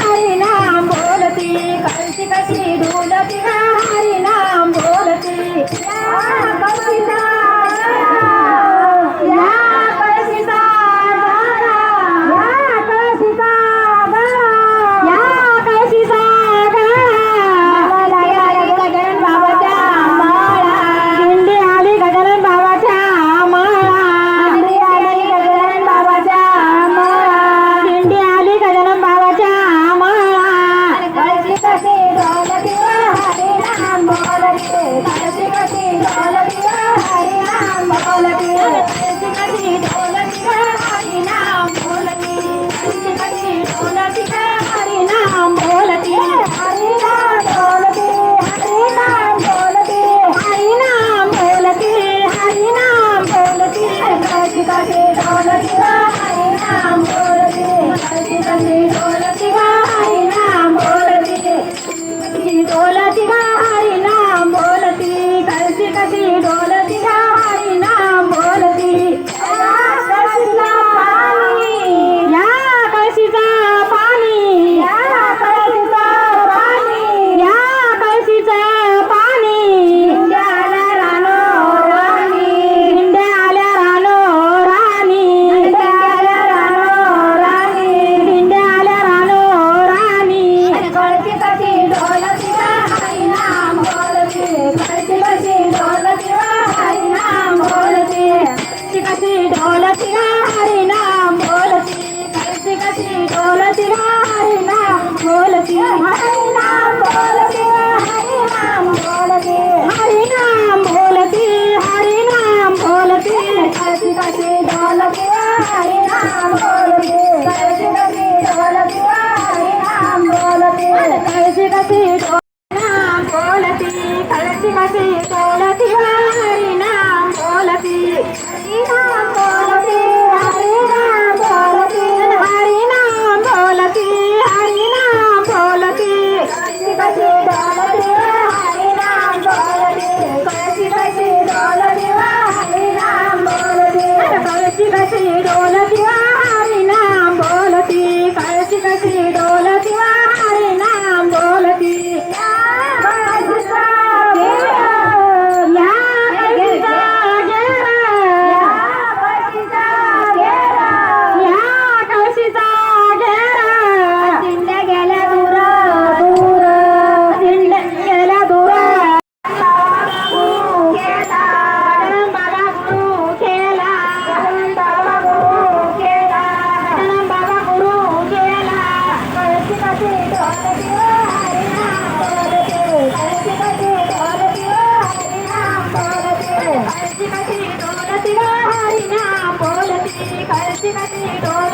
हरि नाम बोलती कंसिक श्री डूलती हरि नाम डोलती डोलती కలిసి కలిసి కలిసి కలిసి ಕಾಶಿ ಕಾಶಿ ಡೋಲ